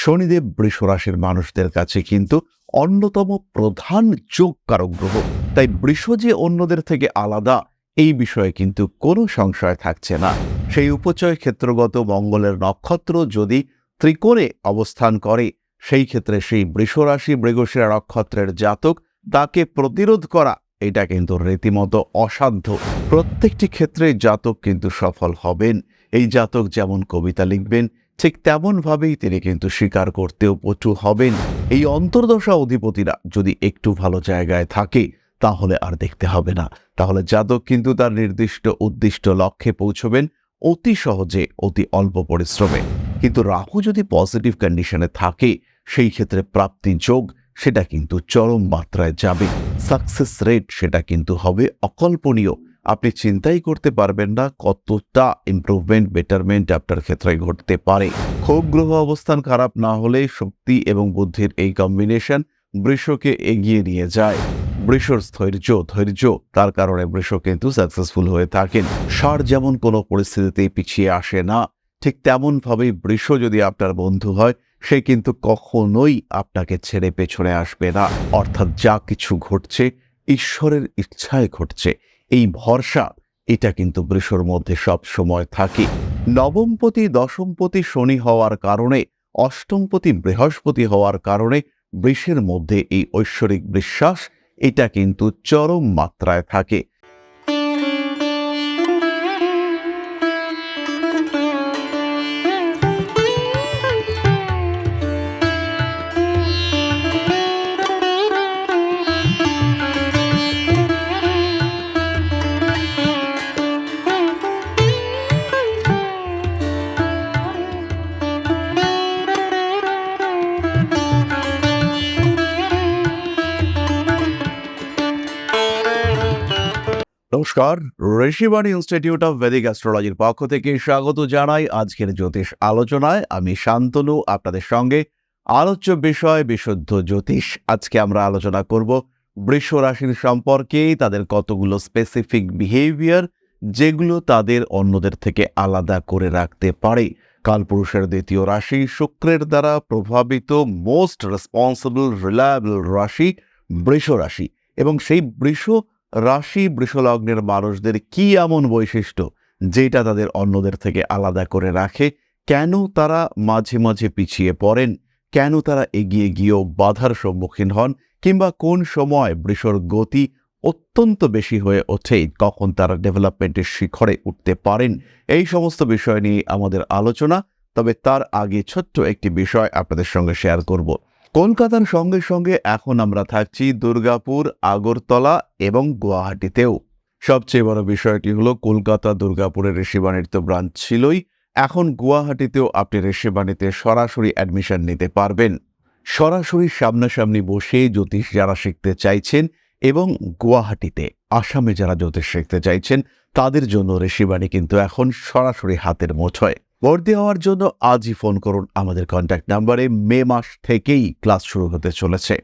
শনিদেব বৃষ রাশির মানুষদের কাছে কিন্তু অন্যতম প্রধান যোগ কারক গ্রহ। তাই বৃষ যে অন্যদের থেকে আলাদা, এই বিষয়ে কিন্তু কোনো সংশয় থাকছে না। সেই উপচয় ক্ষেত্রগত মঙ্গলের নক্ষত্র যদি ত্রিকোণে অবস্থান করে, সেই ক্ষেত্রে সেই বৃষরাশি মৃগশিরা নক্ষত্রের জাতক তাকে প্রতিরোধ করা, এটা কিন্তু রীতিমতো অসাধ্য। প্রত্যেকটি ক্ষেত্রে জাতক কিন্তু সফল হবেন। এই জাতক যেমন কবিতা লিখবেন ঠিক তেমনভাবেই তিনি কিন্তু স্বীকার করতেও পটু হবেন। এই অন্তর্দশা অধিপতিরা যদি একটু ভালো জায়গায় থাকে, তাহলে আর দেখতে হবে না। তাহলে জাতক কিন্তু তার নির্দিষ্ট উদ্দিষ্ট লক্ষ্যে পৌঁছবেন অতি সহজে, অতি অল্প পরিশ্রমে। কিন্তু রাহু যদি পজিটিভ কন্ডিশনে থাকে, সেই ক্ষেত্রে প্রাপ্তি যোগ, সেটা কিন্তু চরম মাত্রায় যাবে। সাকসেস রেট সেটা কিন্তু হবে অকল্পনীয়। আপনি চিন্তাই করতে পারবেন না কতটা ইমপ্রুভমেন্ট বেটারমেন্ট আপনার ক্ষেত্রে ঘটতে পারে। খুব গ্রহ অবস্থান খারাপ না হলে শক্তি এবং বুদ্ধির এই কম্বিনেশন বৃষকে এগিয়ে নিয়ে যায়। বৃষর স্থৈর্য ধৈর্য, তার কারণে বৃষ কিন্তু সাকসেসফুল হয়ে থাকেন। সার যেমন কোনো পরিস্থিতিতে পিছিয়ে আসে না, ঠিক তেমনভাবেই বৃষ যদি আপনার বন্ধু হয়, সে কিন্তু কখনোই আপনাকে ছেড়ে পেছনে আসবে না। অর্থাৎ যা কিছু ঘটছে, ঈশ্বরের ইচ্ছায় ঘটছে। এই ভরসা, এটা কিন্তু বৃষর মধ্যে সব সময় থাকে। নবমপতি, দশমপতি শনি হওয়ার কারণে, অষ্টমপতি বৃহস্পতি হওয়ার কারণে বৃষের মধ্যে এই ঐশ্বরিক বিশ্বাস, এটা কিন্তু চরম মাত্রায় থাকে। নমস্কার। ঋষিবাণী ইনস্টিটিউট অফ ভেদিক অ্যাস্ট্রোলজির পক্ষ থেকে স্বাগত জানাই আজকের জ্যোতিষ আলোচনায়। আমি শান্তনু, আপনাদের সঙ্গে আলোচ্য বিষয় বিশুদ্ধ জ্যোতিষ। আজকে আমরা আলোচনা করব বৃষ রাশির সম্পর্কে, তাদের কতগুলো স্পেসিফিক বিহেভিয়ার যেগুলো তাদের অন্যদের থেকে আলাদা করে রাখতে পারে। কালপুরুষের দ্বিতীয় রাশি, শুক্রের দ্বারা প্রভাবিত মোস্ট রেসপন্সিবল রিলায়েবল রাশি বৃষ রাশি। এবং সেই বৃষ রাশি বৃষলগ্নের মানুষদের কি এমন বৈশিষ্ট্য যেটা তাদের অন্যদের থেকে আলাদা করে রাখে? কেন তারা মাঝে মাঝে পিছিয়ে পড়েন? কেন তারা এগিয়ে গিয়েও বাধার সম্মুখীন হন? কিংবা কোন সময় বৃষর গতি অত্যন্ত বেশি হয়ে ওঠে কখন তারা ডেভেলপমেন্টের শিখরে উঠতে পারেন? এই সমস্ত বিষয় নিয়ে আমাদের আলোচনা, তবে তার আগে ছোট্ট একটি বিষয় আপনাদের সঙ্গে শেয়ার করব। কলকাতার সঙ্গে সঙ্গে এখন আমরা থাকছি দুর্গাপুর, আগরতলা এবং গুয়াহাটিতেও। সবচেয়ে বড় বিষয়টি হলো কলকাতা দুর্গাপুরের ঋষিবাণীর তো ব্রাঞ্চ ছিলই। এখন গুয়াহাটিতেও আপনি ঋষিবাণীতে সরাসরি অ্যাডমিশন নিতে পারবেন। সরাসরি সামনাসামনি বসে জ্যোতিষ যারা শিখতে চাইছেন এবং গুয়াহাটিতে, আসামে যারা জ্যোতিষ শিখতে চাইছেন, তাদের জন্য ঋষিবাণী কিন্তু এখন সরাসরি হাতের মুঠোয়। ভর্তি হওয়ার জন্য আজই ফোন করুন আমাদের কন্ট্যাক্ট নাম্বারে মে মাস থেকেই ক্লাস শুরু হতে চলেছে।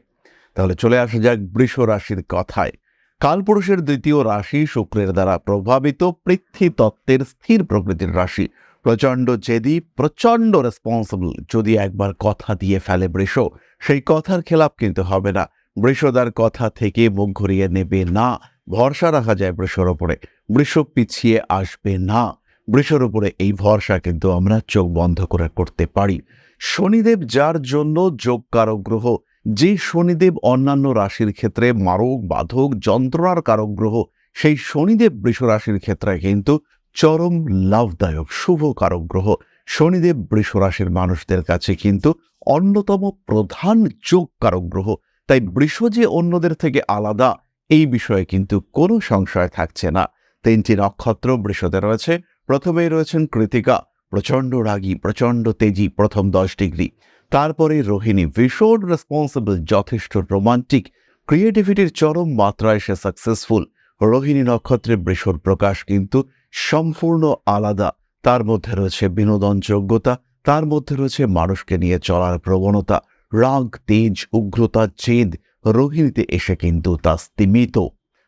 তাহলে চলে আসা যাক বৃষ রাশির কথায়। কালপুরুষের দ্বিতীয় রাশি শুক্রের দ্বারা প্রভাবিত, পৃথ্বী তত্ত্বের স্থির প্রকৃতির রাশি। প্রচণ্ড জেদি, প্রচণ্ড রেসপন্সিবল যদি একবার কথা দিয়ে ফেলে বৃষ, সেই কথার খেলাপ কিন্তু হবে না। বৃষদার কথা থেকে মুখ ঘুরিয়ে নেবে না। ভরসা রাখা যায় বৃষর ওপরে। বৃষ পিছিয়ে আসবে না। বৃষর উপরে এই ভরসা কিন্তু আমরা চোখ বন্ধ করে করতে পারি। শনিদেব যার জন্য যোগকারক গ্রহ, যে শনিদেব অন্যান্য রাশির ক্ষেত্রে মারক, বাধক, যন্ত্রণার কারক গ্রহ, সেই শনিদেব বৃষ রাশির ক্ষেত্রে কিন্তু চরম লাভদায়ক, শুভ কারক গ্রহ। শনিদেব বৃষ রাশির মানুষদের কাছে কিন্তু অন্যতম প্রধান যোগ কারক গ্রহ। তাই বৃষ যে অন্যদের থেকে আলাদা, এই বিষয়ে কিন্তু কোনো সংশয় থাকছে না। তিনটি নক্ষত্র বৃষতে রয়েছে প্রথমেই রয়েছেন কৃতিকা, প্রচণ্ড রাগী, প্রচণ্ড তেজি প্রথম দশ ডিগ্রি। তারপরে রোহিণী, ভীষণ রেসপন্সিবল যথেষ্ট রোমান্টিক ক্রিয়েটিভিটির চরম মাত্রায় সে সাকসেসফুল রোহিণী নক্ষত্রের বৃষর প্রকাশ কিন্তু সম্পূর্ণ আলাদা। তার মধ্যে রয়েছে বিনোদন যোগ্যতা, তার মধ্যে রয়েছে মানুষকে নিয়ে চলার প্রবণতা। রাগ, তেজ, উগ্রতা, জেদ, রোহিণীতে এসে কিন্তু তা স্তিমিত।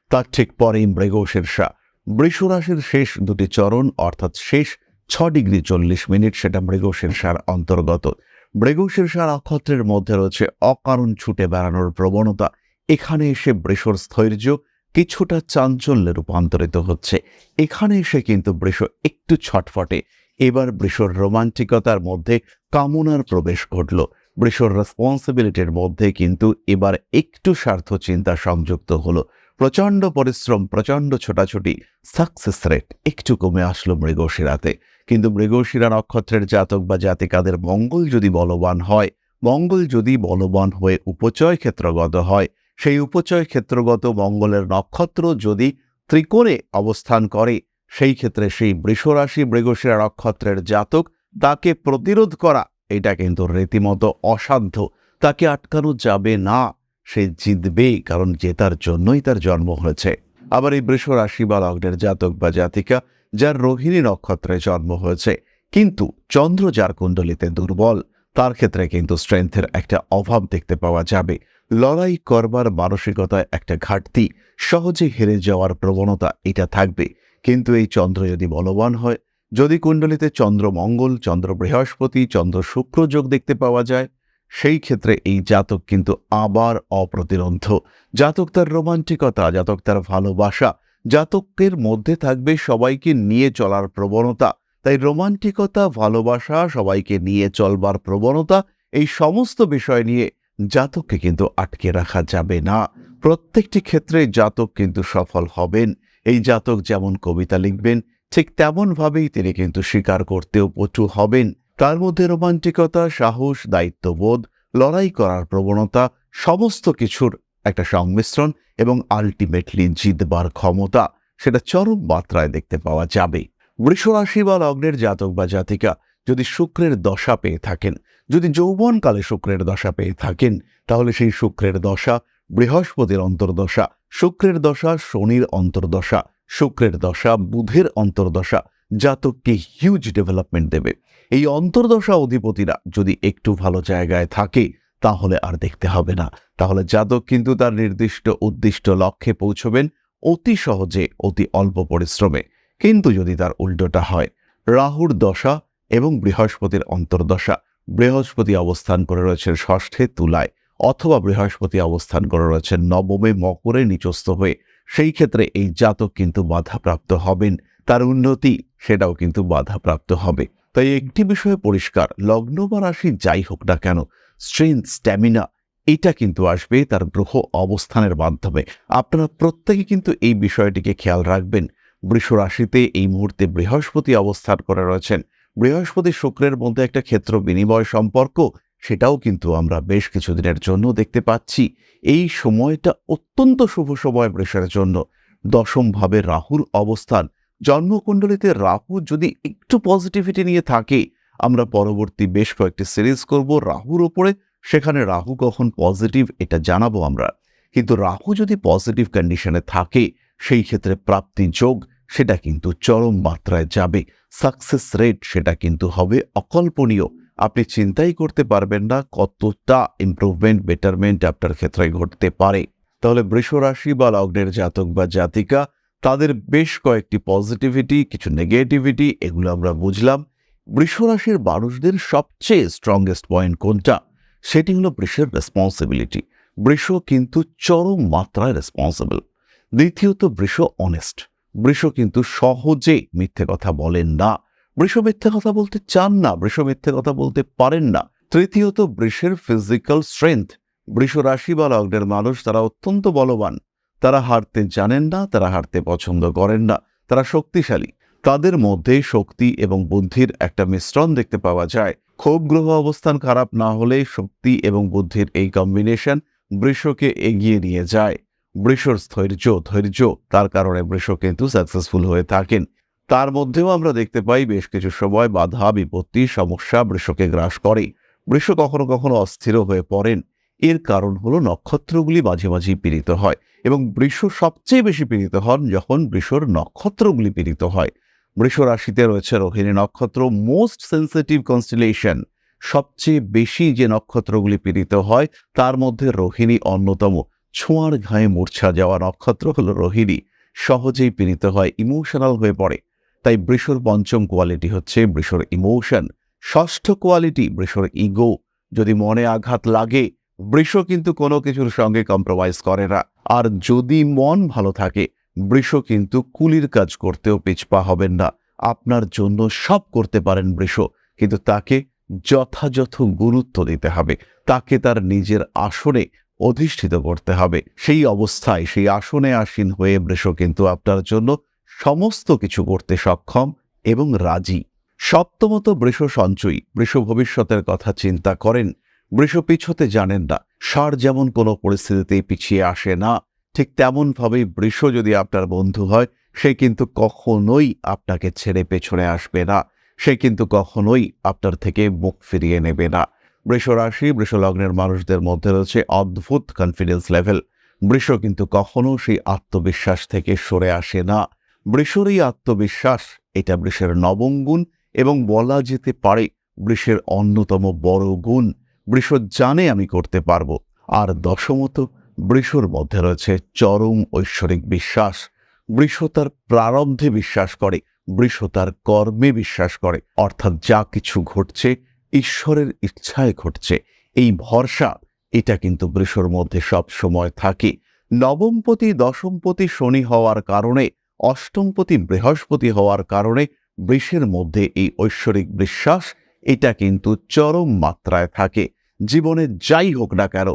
তার ঠিক পরেই মৃগশীর্ষা বৃষরাশির শেষ দুটি চরণ, অর্থাৎ শেষ ছ ডিগ্রি চল্লিশ মিনিট, সেটা মৃগশীর্ষার অন্তর্গত। মৃগশীর্ষা নক্ষত্রের মধ্যে রয়েছে অকারণ ছুটে বেড়ানোর প্রবণতা। এখানে এসে বৃষর স্থৈর্য কিছুটা চাঞ্চল্যে রূপান্তরিত হচ্ছে। এখানে এসে কিন্তু বৃষ একটু ছটফটে। এবার বৃষর রোমান্টিকতার মধ্যে কামনার প্রবেশ ঘটল। বৃষর রেসপন্সিবিলিটির মধ্যে কিন্তু এবার একটু স্বার্থ চিন্তা সংযুক্ত হলো। প্রচণ্ড পরিশ্রম, প্রচণ্ড ছোটাছুটি সাকসেস রেট একটু কমে আসলো মৃগশিরাতে। কিন্তু মৃগশিরা নক্ষত্রের জাতক বা জাতিকাদের মঙ্গল যদি বলবান হয়, মঙ্গল যদি বলবান হয়ে উপচয় ক্ষেত্রগত হয়, সেই উপচয় ক্ষেত্রগত মঙ্গলের নক্ষত্র যদি ত্রিকোণে অবস্থান করে, সেই ক্ষেত্রে সেই বৃষরাশি মৃগশিরা নক্ষত্রের জাতক তাকে প্রতিরোধ করা, এটা কিন্তু রীতিমতো অসাধ্য। তাকে আটকানো যাবে না। সে জিতবেই, কারণ জেতার জন্যই তার জন্ম হয়েছে। আবার এই বৃষ রাশি বা লগ্নের জাতক বা জাতিকা, যার রোহিণী নক্ষত্রে জন্ম হয়েছে, কিন্তু চন্দ্র যার কুণ্ডলিতে দুর্বল, তার ক্ষেত্রে কিন্তু স্ট্রেংথের একটা অভাব দেখতে পাওয়া যাবে। লড়াই করবার মানসিকতায় একটা ঘাটতি, সহজে হেরে যাওয়ার প্রবণতা এটা থাকবে। কিন্তু এই চন্দ্র যদি বলবান হয়, যদি কুণ্ডলিতে চন্দ্র মঙ্গল, চন্দ্র বৃহস্পতি, চন্দ্র শুক্র যোগ দেখতে পাওয়া যায় সেই ক্ষেত্রে এই জাতক কিন্তু আবার অপ্রতিরোধ। জাতক তার রোমান্টিকতা, জাতক তার ভালোবাসা, জাতকের মধ্যে থাকবে সবাইকে নিয়ে চলার প্রবণতা। তাই রোমান্টিকতা, ভালোবাসা সবাইকে নিয়ে চলবার প্রবণতা, এই সমস্ত বিষয় নিয়ে জাতককে কিন্তু আটকে রাখা যাবে না। প্রত্যেকটি ক্ষেত্রে জাতক কিন্তু সফল হবেন। এই জাতক যেমন কবিতা লিখবেন, ঠিক তেমনভাবেই তিনি কিন্তু স্বীকার করতেও পটু হবেন। তার মধ্যে রোমান্টিকতা, সাহস, দায়িত্ববোধ, লড়াই করার প্রবণতা, সমস্ত কিছুর একটা সংমিশ্রণ এবং আলটিমেটলি জিতবার ক্ষমতা সেটা চরম মাত্রায় দেখতে পাওয়া যাবে। বৃষরাশি বা লগ্নের জাতক বা জাতিকা যদি শুক্রের দশা পেয়ে থাকেন, যদি যৌবনকালে শুক্রের দশা পেয়ে থাকেন, তাহলে সেই শুক্রের দশা বৃহস্পতির অন্তর্দশা, শুক্রের দশা শনির অন্তর্দশা, শুক্রের দশা বুধের অন্তর্দশা জাতককে হিউজ ডেভেলপমেন্ট দেবে। এই অন্তর্দশা অধিপতিরা যদি একটু ভালো জায়গায় থাকে, তাহলে আর দেখতে হবে না। তাহলে জাতক কিন্তু তার নির্দিষ্ট উদ্দিষ্ট লক্ষ্যে পৌঁছবেন অতি সহজে, অতি অল্প পরিশ্রমে। কিন্তু যদি তার উল্টোটা হয়, রাহুর দশা এবং বৃহস্পতির অন্তর্দশা, বৃহস্পতি অবস্থান করে রয়েছেন ষষ্ঠে তুলায়, অথবা বৃহস্পতি অবস্থান করে রয়েছেন নবমে মকরে নিচস্থ হয়ে, সেই ক্ষেত্রে এই জাতক কিন্তু বাধাপ্রাপ্ত হবেন। তার উন্নতি, সেটাও কিন্তু বাধাপ্রাপ্ত হবে। তাই একটি বিষয়ে পরিষ্কার, লগ্ন বা রাশি যাই হোক না কেন স্ট্রেংথ স্ট্যামিনা এটা কিন্তু আসবে তার গ্রহ অবস্থানের মাধ্যমে। আপনারা প্রত্যেকে কিন্তু এই বিষয়টিকে খেয়াল রাখবেন। বৃষ রাশিতে এই মুহূর্তে বৃহস্পতি অবস্থান করে রয়েছেন। বৃহস্পতি শুক্রের মধ্যে একটা ক্ষেত্র বিনিময় সম্পর্ক, সেটাও কিন্তু আমরা বেশ কিছুদিনের জন্য দেখতে পাচ্ছি। এই সময়টা অত্যন্ত শুভ সময় বৃষের জন্য। দশমভাবে রাহুর অবস্থান জন্মকুণ্ডলিতে রাহু যদি একটু পজিটিভিটি নিয়ে থাকে, আমরা পরবর্তী বেশ কয়েকটি সিরিজ করব রাহুর ওপরে। সেখানে রাহু কখন পজিটিভ এটা জানাব আমরা। কিন্তু রাহু যদি পজিটিভ কন্ডিশনে থাকে, সেই ক্ষেত্রে প্রাপ্তি যোগ সেটা কিন্তু চরম মাত্রায় যাবে। সাকসেস রেট সেটা কিন্তু হবে অকল্পনীয়। আপনি চিন্তাই করতে পারবেন না কতটা ইমপ্রুভমেন্ট বেটারমেন্ট আপনার ক্ষেত্রে ঘটতে পারে। তাহলে বৃষ রাশি বা লগ্নের জাতক বা জাতিকা তাদের বেশ কয়েকটি পজিটিভিটি কিছু নেগেটিভিটি এগুলো আমরা বুঝলাম। বৃষরাশির মানুষদের সবচেয়ে স্ট্রংগেস্ট পয়েন্ট কোনটা? সেটি হলো বৃষের রেসপন্সিবিলিটি বৃষ কিন্তু চরম মাত্রায় রেসপন্সিবল দ্বিতীয়ত, বৃষ অনেস্ট বৃষ কিন্তু সহজে মিথ্যে কথা বলেন না। বৃষ মিথ্যে কথা বলতে চান না, বৃষ মিথ্যে কথা বলতে পারেন না। তৃতীয়ত, বৃষের ফিজিক্যাল স্ট্রেংথ বৃষ রাশি বা লগ্নের মানুষ, তারা অত্যন্ত বলবান। তারা হারতে জানেন না, তারা হারতে পছন্দ করেন না, তারা শক্তিশালী। তাদের মধ্যে শক্তি এবং বুদ্ধির একটা মিশ্রণ দেখতে পাওয়া যায়। ক্ষোভ গ্রহ অবস্থান খারাপ না হলে শক্তি এবং বুদ্ধির এই কম্বিনেশন বৃষকে এগিয়ে নিয়ে যায়। বৃষর স্থৈর্য ধৈর্য, তার কারণে বৃষ কিন্তু সাকসেসফুল হয়ে থাকেন। তার মধ্যেও আমরা দেখতে পাই বেশ কিছু সময় বাধা, বিপত্তি, সমস্যা বৃষকে গ্রাস করে। বৃষ কখনো কখনো অস্থির হয়ে পড়েন। এর কারণ হলো নক্ষত্রগুলি মাঝে মাঝেই পীড়িত হয় এবং বৃষ সবচেয়ে বেশি পীড়িত হন যখন বৃষর নক্ষত্রগুলি পীড়িত হয়। বৃষ রাশিতে রয়েছে রোহিণী নক্ষত্র মোস্ট সেন্সিটিভ কনস্টিলেশন সবচেয়ে বেশি যে নক্ষত্রগুলি পীড়িত হয়, তার মধ্যে রোহিণী অন্যতম। ছোঁয়ার ঘায়ে মূর্ছা যাওয়া নক্ষত্র হলো রোহিণী। সহজেই পীড়িত হয় ইমোশনাল হয়ে পড়ে। তাই বৃষর পঞ্চম কোয়ালিটি হচ্ছে বৃষর ইমোশন ষষ্ঠ কোয়ালিটি বৃষর ইগো যদি মনে আঘাত লাগে বৃষ কিন্তু কোনো কিছুর সঙ্গে কম্প্রোমাইজ করে না। আর যদি মন ভালো থাকে, বৃষ কিন্তু কুলির কাজ করতেও পিছপা হবেন না। আপনার জন্য সব করতে পারেন বৃষ, কিন্তু তাকে যথাযথ গুরুত্ব দিতে হবে। তাকে তার নিজের আসনে অধিষ্ঠিত করতে হবে। সেই অবস্থায়, সেই আসনে আসীন হয়ে বৃষ কিন্তু আপনার জন্য সমস্ত কিছু করতে সক্ষম এবং রাজি। সপ্তমত বৃষ সঞ্চয়ী, বৃষ ভবিষ্যতের কথা চিন্তা করেন। বৃষ পিছতে জানেন না। সার যেমন কোনো পরিস্থিতিতেই পিছিয়ে আসে না, ঠিক তেমনভাবেই বৃষ যদি আপনার বন্ধু হয়, সে কিন্তু কখনোই আপনাকে ছেড়ে পেছনে আসবে না। সে কিন্তু কখনোই আপনার থেকে মুখ ফিরিয়ে নেবে না। বৃষ রাশি, বৃষ লগ্নের মানুষদের মধ্যে রয়েছে অদ্ভুত কনফিডেন্স লেভেল বৃষ কিন্তু কখনো সেই আত্মবিশ্বাস থেকে সরে আসে না। বৃষর এই আত্মবিশ্বাস, এটা বৃষের নবম গুণ এবং বলা যেতে পারে বৃষের অন্যতম বড় গুণ। বৃষ জানে আমি করতে পারব। আর দশমত বৃষর মধ্যে রয়েছে চরম ঐশ্বরিক বিশ্বাস। বৃষ তার প্রারব্ধে বিশ্বাস করে, বৃষ তার কর্মে বিশ্বাস করে। অর্থাৎ যা কিছু ঘটছে, ঈশ্বরের ইচ্ছায় ঘটছে। এই ভরসা, এটা কিন্তু বৃষর মধ্যে সব সময় থাকে। নবমপতি, দশমপতি শনি হওয়ার কারণে, অষ্টমপতি বৃহস্পতি হওয়ার কারণে বৃষের মধ্যে এই ঐশ্বরিক বিশ্বাস, এটা কিন্তু চরম মাত্রায় থাকে। জীবনে যাই হোক না কেন,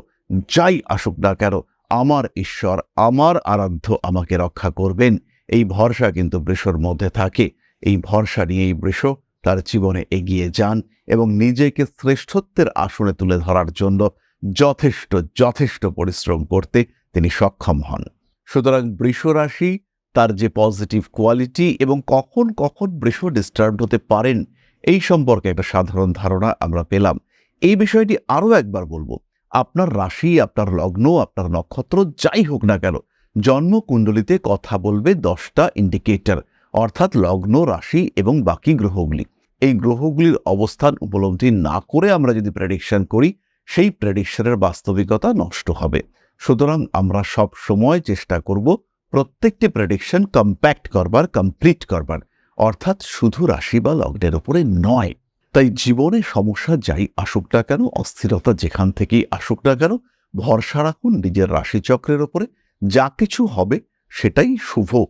যাই আসুক না কেন, আমার ঈশ্বর, আমার আরাধ্য আমাকে রক্ষা করবেন। এই ভরসা কিন্তু বৃষর মধ্যে থাকে। এই ভরসা নিয়েই বৃষ তার জীবনে এগিয়ে যান এবং নিজেকে শ্রেষ্ঠত্বের আসনে তুলে ধরার জন্য যথেষ্ট যথেষ্ট পরিশ্রম করতে তিনি সক্ষম হন। সুতরাং বৃষরাশি তার যে পজিটিভ কোয়ালিটি এবং কখন কখন বৃষ ডিস্টার্ব হতে পারেন, এই সম্পর্কে একটা সাধারণ ধারণা আমরা পেলাম। এই বিষয়টি আরও একবার বলব। আপনার রাশি, আপনার লগ্ন, আপনার নক্ষত্র যাই হোক না কেন, জন্মকুণ্ডলিতে কথা বলবে দশটা ইন্ডিকেটর অর্থাৎ লগ্ন, রাশি এবং বাকি গ্রহগুলি। এই গ্রহগুলির অবস্থান উপলব্ধি না করে আমরা যদি প্রেডিকশন করি, সেই প্রেডিকশনের বাস্তবিকতা নষ্ট হবে। সুতরাং আমরা সব সময় চেষ্টা করব প্রত্যেকটি প্রেডিকশন কম্প্যাক্ট করবার কমপ্লিট করবার, অর্থাৎ শুধু রাশি বা লগ্নের উপরে নয়। তাই জীবনে সমস্যা যাই আসুক না কেন, অস্থিরতা যেখান থেকেই আসুক না কেন, ভরসা রাখুন নিজের রাশিচক্রের ওপরে। যা কিছু হবে সেটাই শুভ।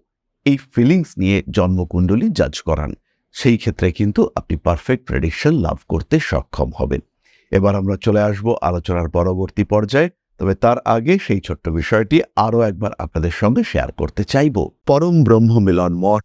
এই ফিলিংস নিয়ে জন্মকুণ্ডলী জাজ করান। সেই ক্ষেত্রে কিন্তু আপনি পারফেক্ট প্রেডিকশন লাভ করতে সক্ষম হবেন। এবার আমরা চলে আসব আলোচনার পরবর্তী পর্যায়ে। তবে তার আগে সেই ছোট্ট বিষয়টি আরও একবার আপনাদের সঙ্গে শেয়ার করতে চাইব। পরম ব্রহ্ম মিলন মঠ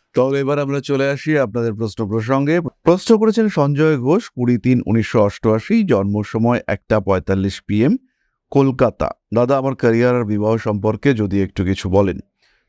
তবে এবার আমরা চলে আসি আপনাদের প্রশ্ন প্রসঙ্গে। প্রশ্ন করেছেন সঞ্জয় ঘোষ, কুড়ি তিন, উনিশশো অষ্টআশি, জন্ম সময় একটা পঁয়তাল্লিশ পিএম কলকাতা। দাদা, আমার ক্যারিয়ার আর বিবাহ সম্পর্কে যদি একটু কিছু বলেন।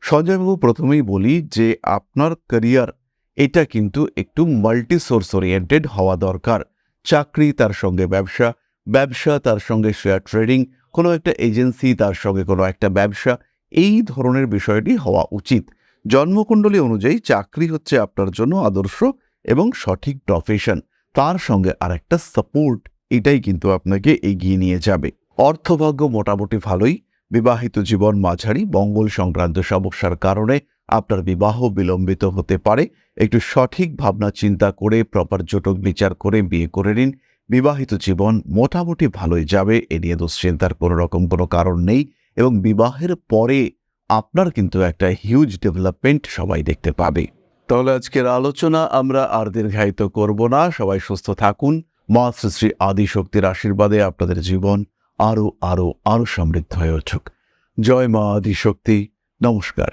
সঞ্জয়বাবু, প্রথমেই বলি যে আপনার ক্যারিয়ার এটা কিন্তু একটু মাল্টি সোর্স ওরিয়েন্টেড হওয়া দরকার। চাকরি তার সঙ্গে ব্যবসা ব্যবসা তার সঙ্গে শেয়ার ট্রেডিং কোনো একটা এজেন্সি তার সঙ্গে কোনো একটা ব্যবসা, এই ধরনের বিষয়টি হওয়া উচিত। জন্মকুণ্ডলী অনুযায়ী চাকরি হচ্ছে আপনার জন্য আদর্শ এবং সঠিক প্রফেশন তার সঙ্গে আরেকটা সাপোর্ট এটাই কিন্তু আপনাকে এগিয়ে নিয়ে যাবে। অর্থভাগ্য মোটামুটি ভালোই। বিবাহিত জীবন মাঝারি, মঙ্গল সংক্রান্ত সমস্যার কারণে আপনার বিবাহ বিলম্বিত হতে পারে। একটু সঠিক ভাবনা চিন্তা করে প্রপার জটক বিচার করে বিয়ে করে নিন। বিবাহিত জীবন মোটামুটি ভালোই যাবে, এ নিয়ে দুশ্চিন্তার কোনো রকম কোনো কারণ নেই এবং বিবাহের পরে আপনার কিন্তু একটা হিউজ ডেভেলপমেন্ট সবাই দেখতে পাবে। তাহলে আজকের আলোচনা আমরা আর দীর্ঘায়িত করব না। সবাই সুস্থ থাকুন। মা শ্রী শ্রী আদিশক্তির আশীর্বাদে আপনাদের জীবন আরও আরও আরও সমৃদ্ধ হয়ে উঠুক। জয় মা আদিশক্তি। নমস্কার।